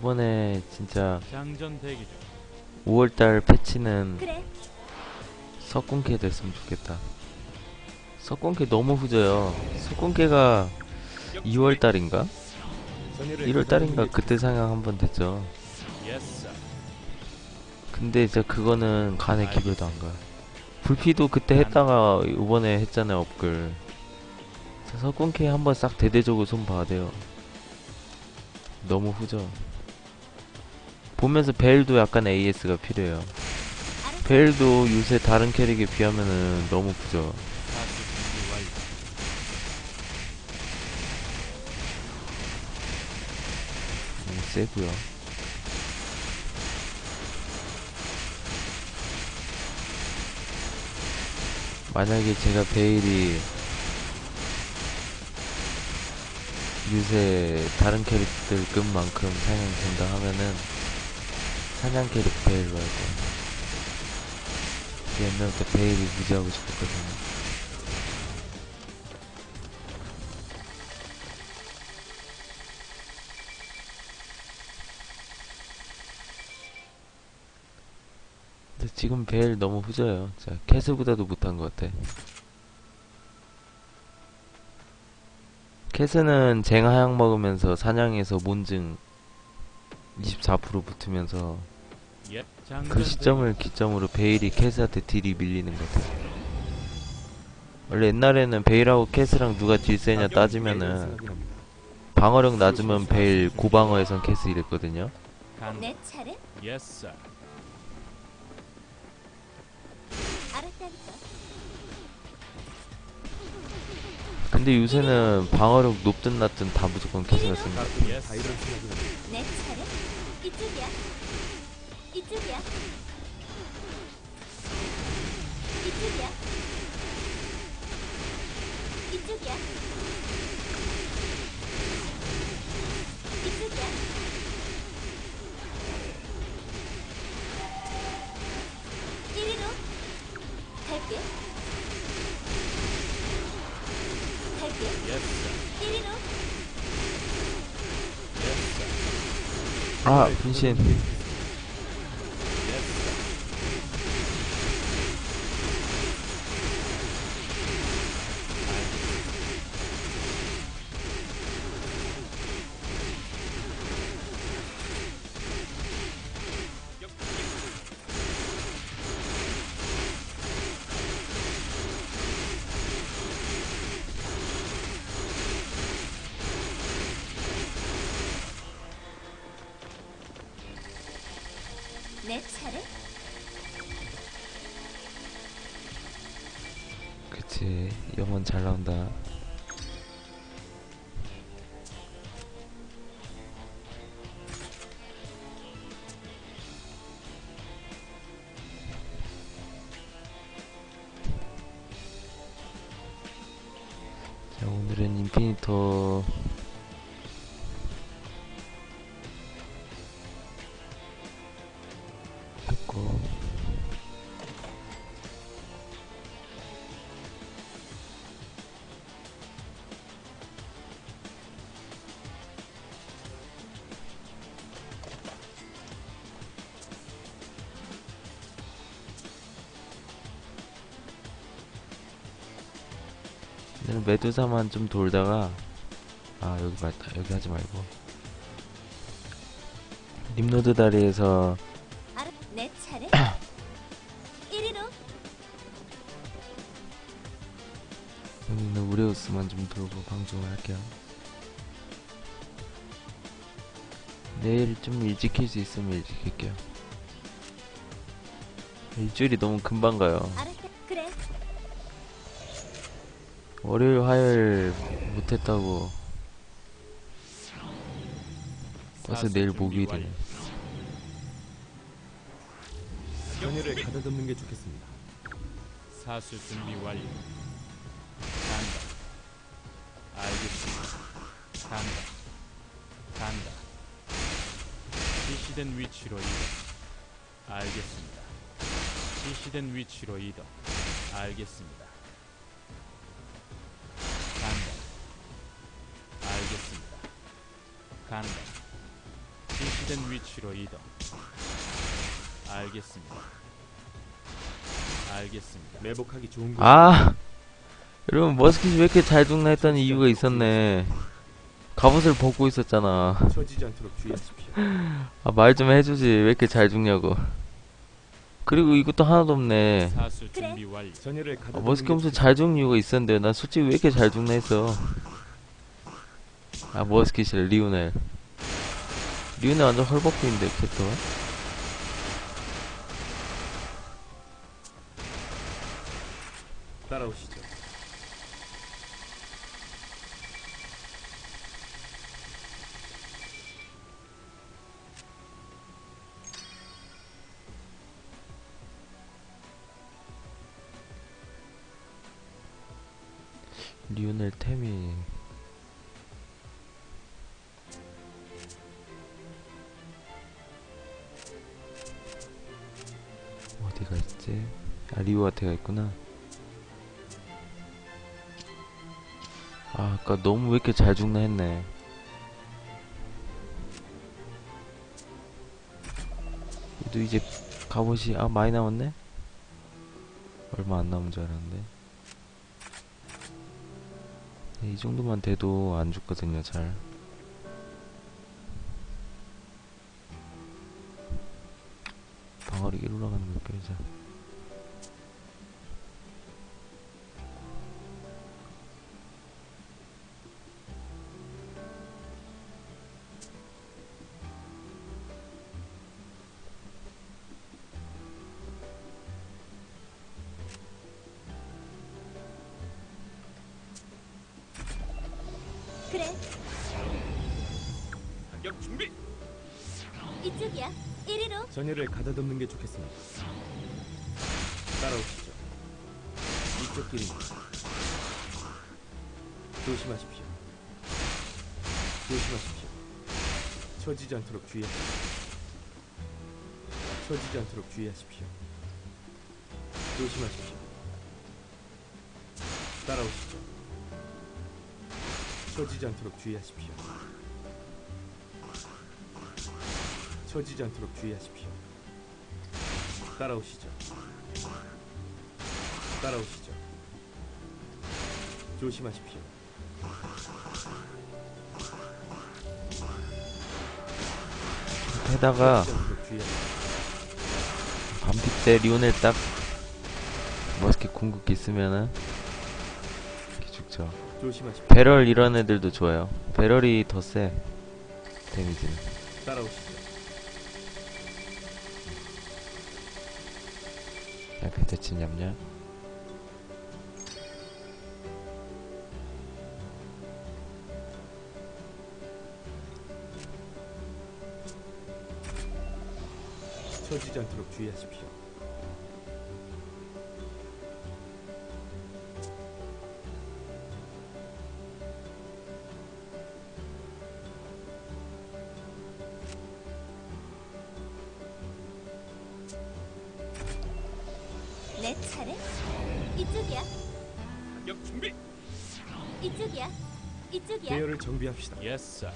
이번에 진짜 장전 대기 중. 5월달 패치는 그래. 석궁캐 됐으면 좋겠다. 석궁캐 너무 후져요. 석궁캐가 2월달인가? 1월달인가 그때 상향 한 번 됐죠. 근데 진짜 그거는 간에 기별도 안 가요. 불피도 그때 했다가 이번에 했잖아요 업글. 석궁캐 한번 싹 대대적으로 손 봐야 돼요. 너무 후져. 보면서 벨도 약간 AS가 필요해요. 벨도 요새 다른 캐릭에 비하면은 너무 완료. 너무 세고요. 만약에 제가 베일이 요새 다른 캐릭터급만큼 사냥된다 하면은 사냥 캐릭 베일로 할 거예요. 옛날부터 베일이 무지하고 싶었거든요. 근데 지금 베일 너무 후져요. 자, 캐스보다도 못한 것 같아. 캐스는 쟁하약 먹으면서 사냥에서 몬증 24% 붙으면서 그 시점을 기점으로 베일이 캐스한테 딜이 밀리는 것 같아. 원래 옛날에는 베일하고 캐스랑 누가 딜 세냐 따지면은 방어력 낮으면 베일 고방어에선 캐스 이랬거든요. 간. 내 차례. 예스. 알았다니까. 근데 요새는 방어력 높든 낮든 다 무조건 캐스가 씁니다. 예스. 내 차례. 이쪽이야. 이쪽이야. 이쪽이야. 이쪽이야. 이쪽이야. 이리로 갈게. 갈게. 예스. 이리로. 예스. 아, 오늘 메두사만 좀 돌다가 아 여기 맞다. 여기 하지 말고. 림노드 다리에서. 여기 있는 우레우스만 좀 돌고 방송을 할게요. 내일 좀 일찍 킬수 있으면 일찍 킬게요. 일주일이 너무 금방 가요 월요일 화요일 못했다고 벌써 내일 목요일이네. 연유를 가다듬는 게 좋겠습니다. 사수 준비 완료. 간다. 알겠습니다. 간다. 간다. 지시된 위치로 이동. 알겠습니다. 지시된 위치로 이동. 알겠습니다. 지시 지시된 위치로 이동. 알겠습니다. 알겠습니다. 매복하기 좋은 곳. 아 여러분 머스킷이 왜 이렇게 잘 죽나 했던 이유가 있었네 갑옷을 벗고 있었잖아 처지지 않도록 주의하십시오. 아 말 좀 해주지 왜 이렇게 잘 죽냐고 그리고 이것도 하나도 없네 사수 그래. 준비 완료. 전열을 아, 머스킷 게 무슨 잘 죽는 이유가 있었는데 난 솔직히 왜 이렇게 잘 죽나 했어 아 머스킷이래 리오넬 리오넬 완전 헐벗고인데 좋겠습니다. 따라오시죠. 리오넬 템이 있지? 아 리오아테가 있구나 아 아까 너무 왜 이렇게 잘 죽나 했네 그래도 이제 갑옷이 아 많이 남았네? 얼마 안 남은 줄 알았는데 네, 이 정도만 돼도 안 죽거든요, 잘. 그래, 격 준비. 이쪽이야. 이리로. 전열을 가다듬는 게 좋겠습니다. 따라오시죠. 이쪽 길입니다. 조심하십시오. 조심하십시오. 처지지 않도록 주의하십시오. 처지지 않도록 주의하십시오. 조심하십시오. 따라오시죠. 처지지 않도록 주의하십시오. 처지지 않도록 주의하십시오. 따라오시죠. 따라오시죠. 조심하십시오. 주의하십시오. 반피 때 리오넬 딱 머스킷 궁극기 있으면은 이렇게 죽죠. 조심하십시오. 배럴 이런 애들도 좋아요. 배럴이 더 세. 데미지는. 따라오시죠. 약간 대치 냠냠. 처지지 않도록 주의하십시오. 내 차례. 이쪽이야. 격 준비. 이쪽이야. 이쪽이야. 대열을 정비합시다. 예스.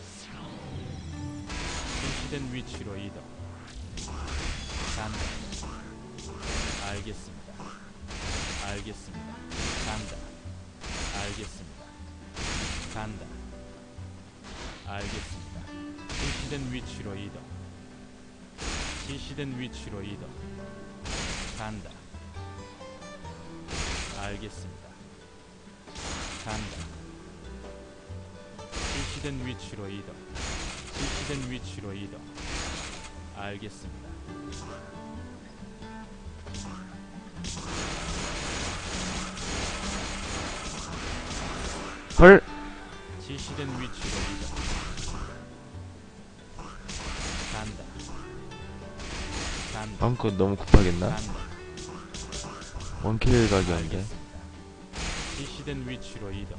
지시된 위치로 이동. 간다. 알겠습니다. 알겠습니다. 간다. 알겠습니다. 간다. 알겠습니다. 지시된 위치로 이동. 지시된 위치로 이동. 간다. 알겠습니다. 간다. 지시된 위치로 이동. 지시된 위치로 이동. 알겠습니다. 헐! 지시된 위치로 이동. 간다. 간다. 방금 거 너무 급하겠나? 간다. 원킬. 알겠습니다. 지시된 위치로 이동.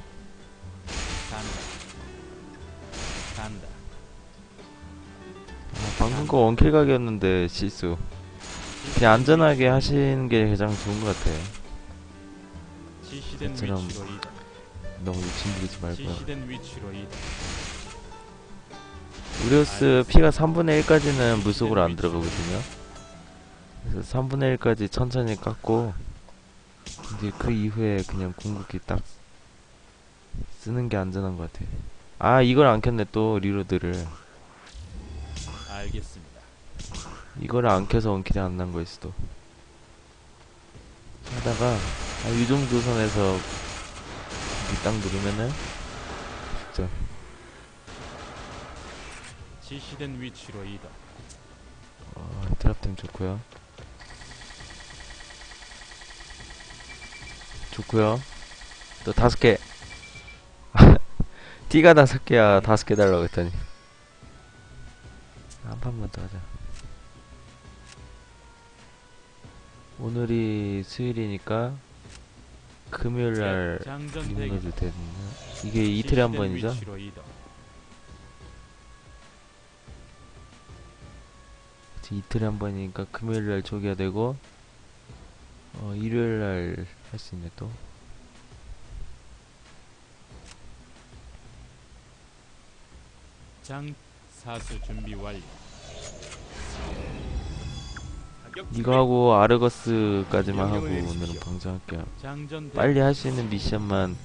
간다. 간다. 아, 방금 거 원킬 각이었는데 실수. 그냥 안전하게 하시는 게 가장 좋은 것 같아. 지시된 위치로 이동. 너무 욕심 부리지 말고요. 우리오스 피가 3분의 1까지는 물속으로 안 들어가거든요. 그래서 3분의 1까지 천천히 깎고 이제 그 이후에 그냥 궁극기 딱 쓰는 게 안전한 것 같아. 아 이걸 안 켰네 또 리로드를. 알겠습니다. 이거를 안 켜서 원킬이 안 난 거일 수도. 하다가 아, 이 정도 선에서 이딱 누르면은 진짜 지시된 위치로 이동. 어, 드랍템 좋고요. 좋고요. 또 다섯 개. 띠가 다섯 개야. 다섯 개 달라고 했더니. 한 판만 더 하자. 오늘이 수요일이니까 금요일 날 장전 대기. 리무너도 되나? 이게 이틀에 한 번이죠? 이틀에 한 번이니까 금요일 날 조기화 되고 어 일요일 날 할 수 있네 또. 장 사수 준비 완료. 이거 하고 아르거스까지만 하고 오늘은 대기. 빨리 할 수 있는 미션만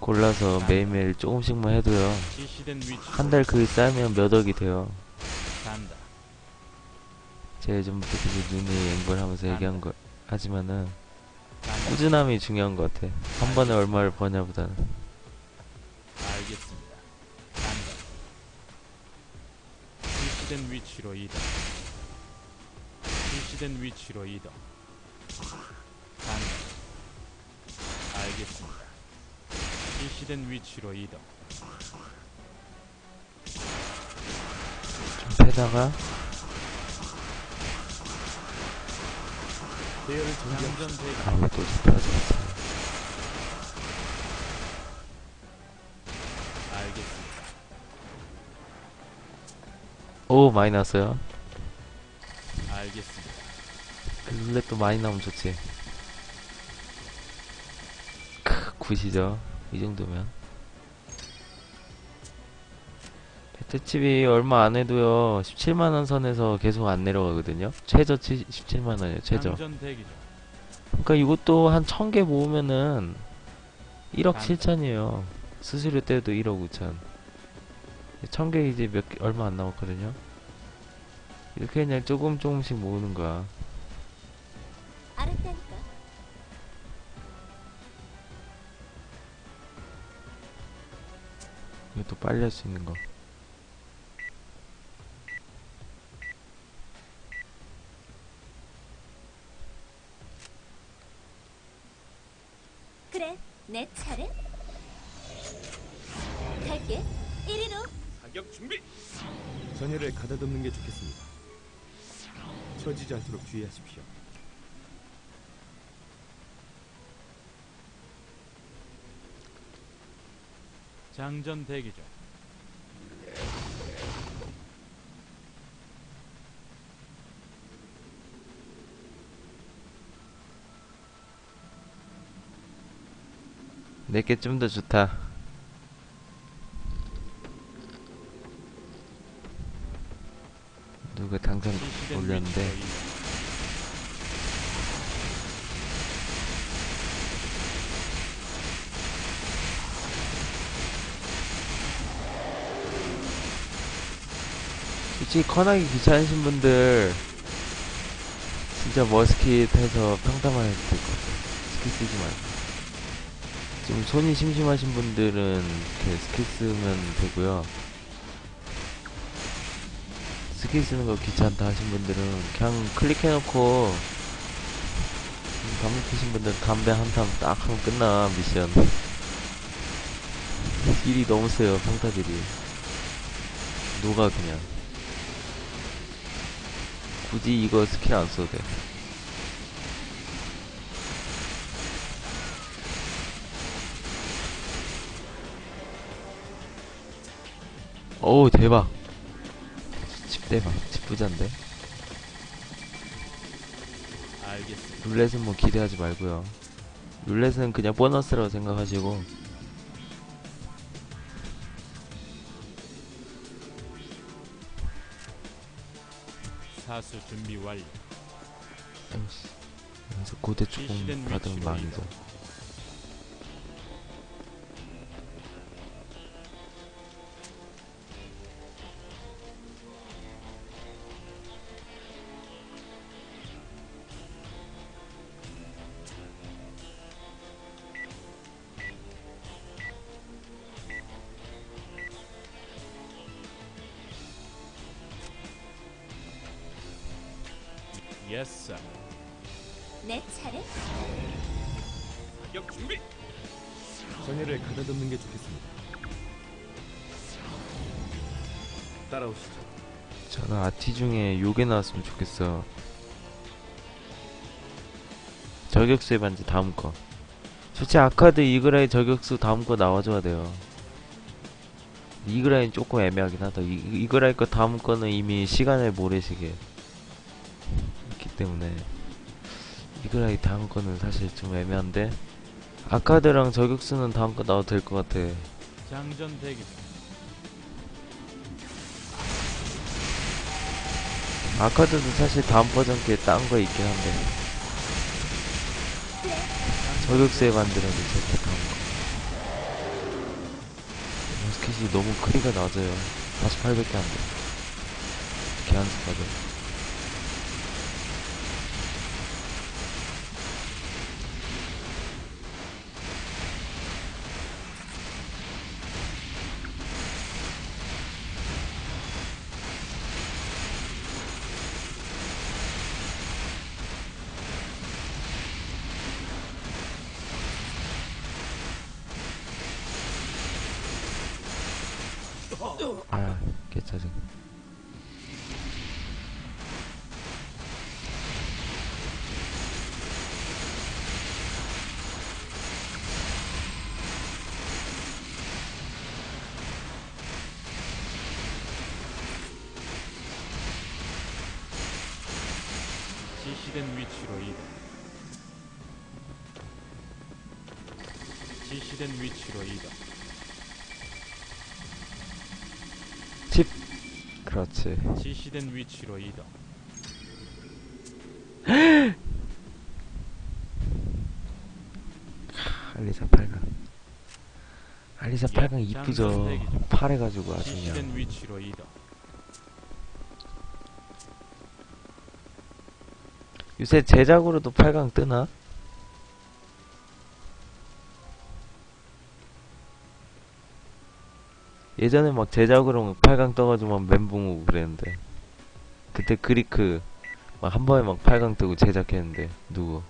골라서 매일매일 조금씩만 해도요. 한 달그 쌓이면 몇 억이 돼요. 제가 예전부터 계속 눈이 앵벌하면서 얘기한 거 하지만은. 꾸준함이 중요한 것 같아. 한 번에 얼마를 버냐보다는. 알겠습니다. 간다. 지시된 위치로 이동. 지시된 위치로 이동. 간다. 알겠습니다. 지시된 위치로 이동. 좀 패다가 대열을. 장전 대기. 아또 잡혀가지고 알겠습니다. 오 많이 났어요. 알겠습니다. 그 룰렛도 많이 나오면 좋지. 크, 굿이죠. 이 정도면. 배트칩이 얼마 안 해도요, 17만원 선에서 계속 안 내려가거든요. 최저 17만원이에요, 최저. 그러니까 이것도 한 1000개 모으면은 1억 단- 7천이에요. 수수료 때도 1억 5천. 1000개 이제 몇 개, 얼마 안 남았거든요. 이렇게 그냥 조금 조금씩 모으는 거야. 이것도 빨리 할 수 있는 거. 그래, 내 차례. 갈게. 이리로. 사격 준비. 전열을 가다듬는 게 좋겠습니다. 처지지 않도록 주의하십시오. 장전 대기 중. 내게 좀 더 좋다. 누가 당장 올렸는데. 솔직히 커나기 귀찮으신 분들 진짜 머스킷 해서 평타만 해도 될것 같아요. 스킬 쓰지 말고. 좀 손이 심심하신 분들은 이렇게 스킬 쓰면 되고요. 스킬 쓰는 거 귀찮다 하신 분들은 그냥 클릭해놓고 음, 담배 피신 분들은 담배 한 탐 딱 하면 끝나 미션. 딜이 너무 세요 평타딜이. 녹아 그냥. 굳이 이거 스킬 안 써도 돼. 어우 대박. 집 대박. 집 부자인데. 알겠습니다. 룰렛은 뭐 기대하지 말고요. 룰렛은 그냥 보너스라고 생각하시고 사수 준비 완료. 아이씨. 여기서 고대 받으면 위치로 망이죠. 예스. 내 차례. 사격 준비. 전열을 가다듬는 게 좋겠습니다. 따라오시죠. 저는 아티 중에 요게 나왔으면 좋겠어. 저격수의 반지 다음 거. 솔직히 아카드 이그라이 저격수 다음 거 나와줘야 돼요. 이그라이 조금 애매하긴 하다. 이, 이그라이 거 다음 거는 이미 시간의 모래시계 있기 때문에 이그라이 다음 거는 사실 좀 애매한데 아카드랑 저격수는 다음 거 나와도 될 것 같아. 장전 대기 중. 아카드도 사실 다음 버전 게딴거 있긴 한데 저격수에 만들어도 제때 다음 거 머스켓이 너무 크기가 낮아요 48밖에 안돼 개한스까지 아 개짜증 지시된 위치로 이동. 지시된 위치로 이동. 칩 그렇지 지시된 위치로 이동. 알리사 8강 알리사 예, 8강 이쁘죠 장전 대기 중. 파래가지고 아주 그냥 지시된 위치로 이동. 요새 제작으로도 8강 뜨나? 예전에 막 제작으로 막 8강 떠가지고 막 멘붕 오고 그랬는데 그때 그리크 막 한 번에 막 8강 뜨고 제작했는데 누구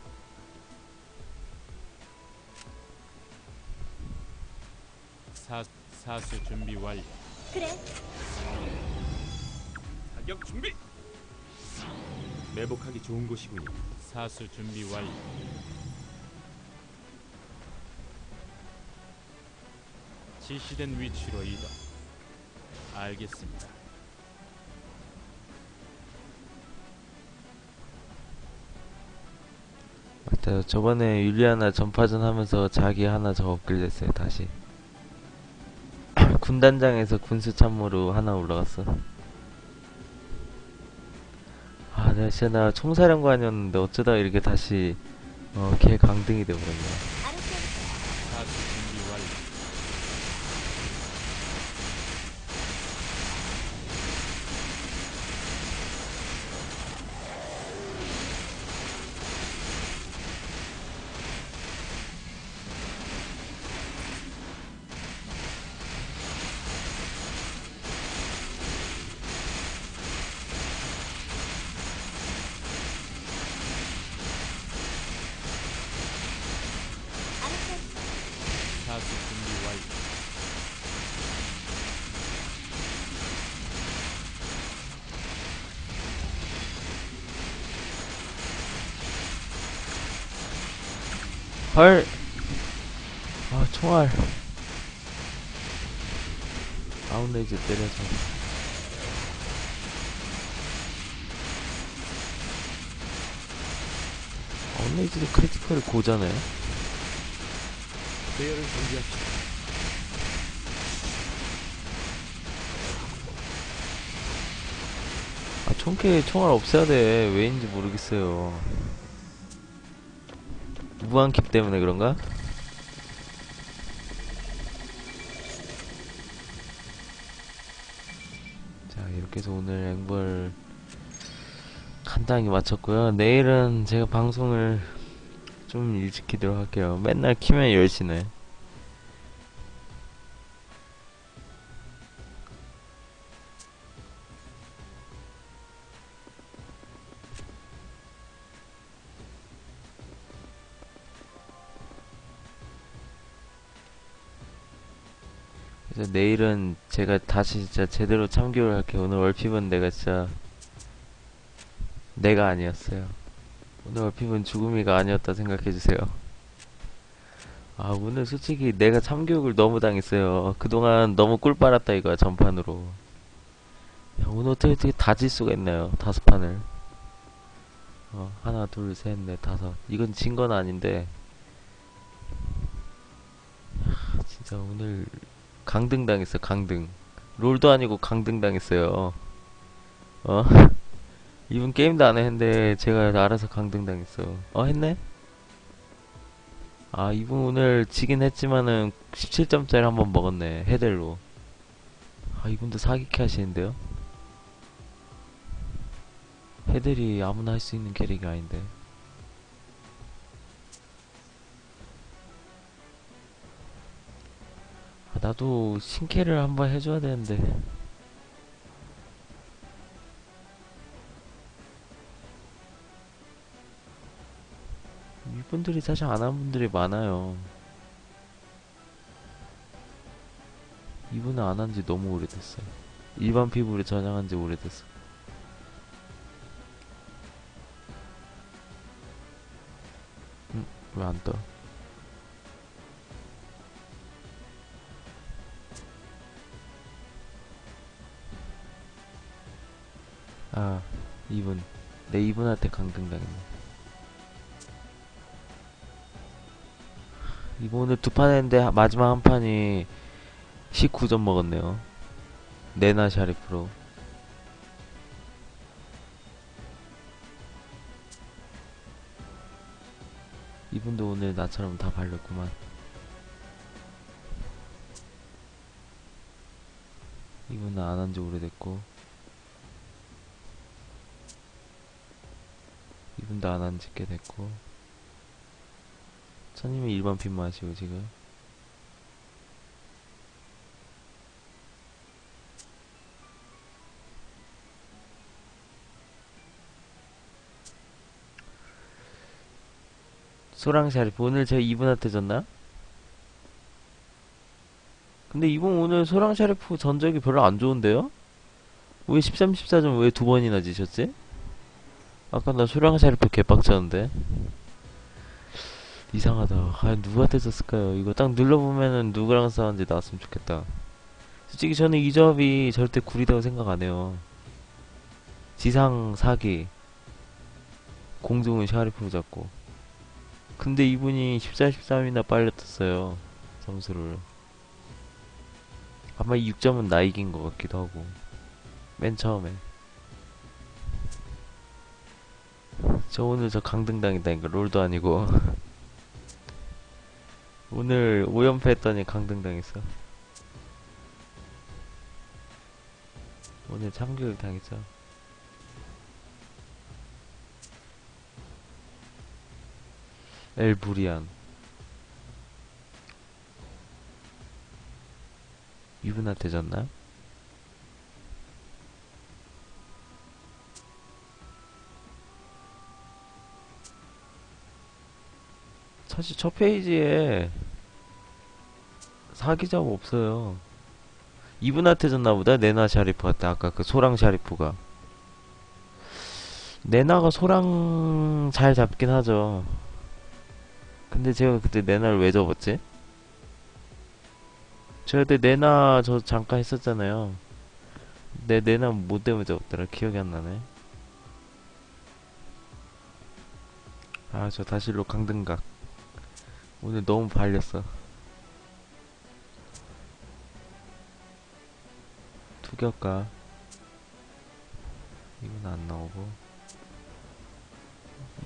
사 사수 준비 완료. 그래. 사격 준비. 매복하기 좋은 곳이군요. 사수 준비 완료. 지시된 위치로 이동. 알겠습니다. 맞아요 저번에 율리아나 전파전 하면서 자기 하나 저 업글드 했어요 다시 군단장에서 군수 참모로 하나 올라갔어 아 내가 진짜 나 총사령관이었는데 어쩌다 이렇게 다시 어걔 강등이 돼버렸네 알았어. 사수 준비 완료. 알았어. 사수 준비 완료. 헐. 아, 총알. 아웃레이즈 때려서. 아웃레이즈도 크리티컬이 고잖아요. 대열을 정비합시다. 아, 총캐 총알 없애야 돼. 왜인지 모르겠어요. 무한킵 때문에 그런가? 자, 이렇게 해서 오늘 앵벌 간단하게 마쳤고요. 내일은 제가 방송을 좀 일찍 키도록 할게요. 맨날 키면 10시네. 내일은 제가 다시 진짜 제대로 참교육을 할게요. 오늘 월핍은 내가 진짜 내가 아니었어요. 오늘 월핍은 죽음이가 아니었다 생각해주세요. 아, 오늘 솔직히 내가 참교육을 너무 당했어요. 그동안 너무 꿀 빨았다 이거야, 전판으로. 야, 오늘 어떻게, 어떻게 다질 수가 있나요? 다섯 판을. 어, 하나, 둘, 셋, 넷, 다섯. 이건 진 건 아닌데. 하, 진짜 오늘 강등 당했어, 강등. 롤도 아니고 강등 당했어요. 어? 이분 게임도 안 했는데 제가 알아서 강등 당했어. 어, 했네? 아, 이분 오늘 지긴 했지만은 17점짜리 한 번 먹었네. 헤델로. 아, 이분도 사기캐 하시는데요? 헤델이 아무나 할 수 있는 캐릭이 아닌데. 나도 신캐를 한번 해줘야 되는데. 이분들이 사실 안한 분들이 많아요. 이분은 안 한 지 너무 오래됐어요. 일반 피부를 전향한 지 오래됐어. 음, 왜 안 떠? 아, 이분. 내 이분한테 강등당했네. 이번 오늘 두 판 했는데 하- 마지막 한 판이 19점 먹었네요. 네나 샤리프로. 이분도 오늘 나처럼 다 발렸구만. 이분은 안 한 지 오래됐고. 이분도 안꽤 됐고. 선님이 일반 핀만 하시고 지금 소랑샤리프 오늘 제가 이분한테 졌나? 근데 이분 오늘 소랑샤리프 전적이 별로 안 좋은데요? 왜 13, 14점 왜 두 번이나 지셨지? 아까 나 소랑샤리프 개빡쳤는데 이상하다. 아, 누구한테 졌을까요? 이거 딱 눌러보면은 누구랑 싸웠는지 나왔으면 좋겠다. 솔직히 저는 이 조합이 절대 구리다고 생각 안 해요. 지상 사기, 공중은 샤리프로 잡고. 근데 이분이 14, 13이나 빨리 떴어요. 점수를. 아마 이 6점은 나 이긴 것 같기도 하고. 맨 처음에. 저 오늘 저 강등당했다니까 롤도 아니고. 오늘 5연패 했더니 강등당했어. 오늘 참교육 당했죠. 엘부리안. 이분한테 졌나? 사실 첫 페이지에 사기자가 없어요. 이분한테 졌나 보다. 네나 샤리프한테 아까 그 소랑 샤리프가. 네나가 소랑 잘 잡긴 하죠. 근데 제가 그때 네나를 왜 접었지? 제가 그때 네나 저 잠깐 했었잖아요. 내 네나 뭐 때문에 접었더라 기억이 안 나네. 아 저 다시 로 강등각. 오늘 너무 발렸어. 투격가. 이건 안 나오고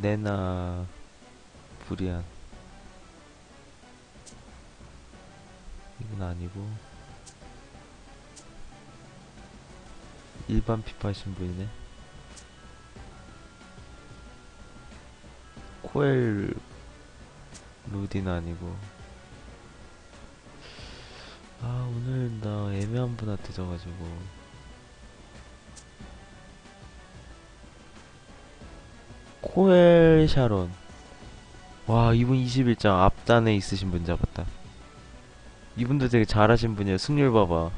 네나 브리안 이건 아니고 일반 피파 신분이네 코엘 루딘 아니고. 아 오늘 나 애매한 분한테 져가지고. 코엘 샤론. 와 이분 21장 앞단에 있으신 분 잡았다. 이분도 되게 잘하신 분이에요. 승률 봐봐.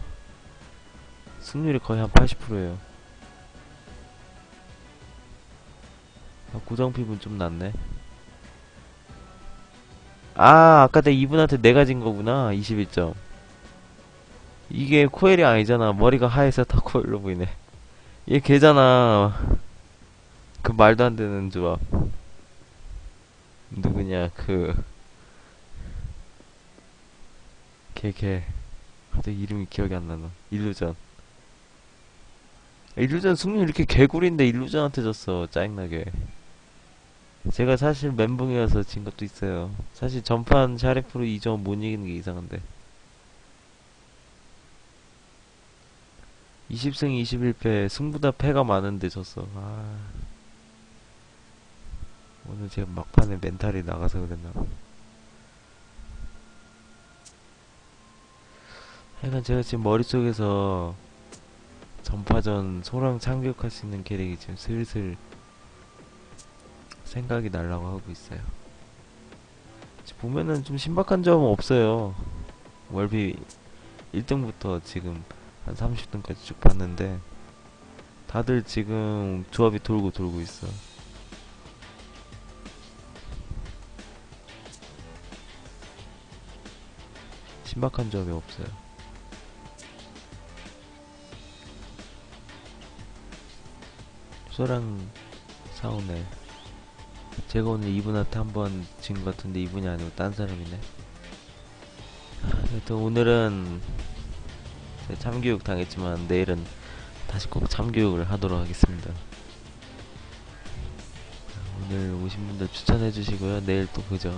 승률이 거의 한 80%예요. 아, 고정 피부는 좀 낫네 아 아까 내가 이분한테 내가 진 거구나 21점. 이게 코엘이 아니잖아. 머리가 하얘서 다 코엘로 보이네. 얘 걔잖아. 그 말도 안 되는 조합. 누구냐 그. 걔걔 갑자기 이름이 기억이 안 나나 일루전. 일루전 승률 이렇게 개구리인데 일루전한테 졌어 짜증나게 제가 사실 멘붕이어서 진 것도 있어요. 사실 전판 샤레프로 2점 못 이기는 게 이상한데. 20승 21패 승부다 패가 많은데 졌어. 아. 오늘 제가 막판에 멘탈이 나가서 그랬나 봐. 하여간 제가 지금 머릿속에서 전파전 소랑 참교육할 수 있는 캐릭이 지금 슬슬 생각이 날라고 하고 있어요. 보면은 좀 신박한 점은 없어요. 월비 1등부터 지금 한 30등까지 쭉 봤는데 다들 지금 조합이 돌고 돌고 있어. 신박한 점이 없어요. 소랑 사오네. 제가 오늘 이분한테 한번 진 것 같은데 이분이 아니고 딴 사람이네. 하여튼 오늘은 참교육 당했지만 내일은 다시 꼭 참교육을 하도록 하겠습니다. 오늘 오신 분들 추천해 주시고요. 내일 또 보죠.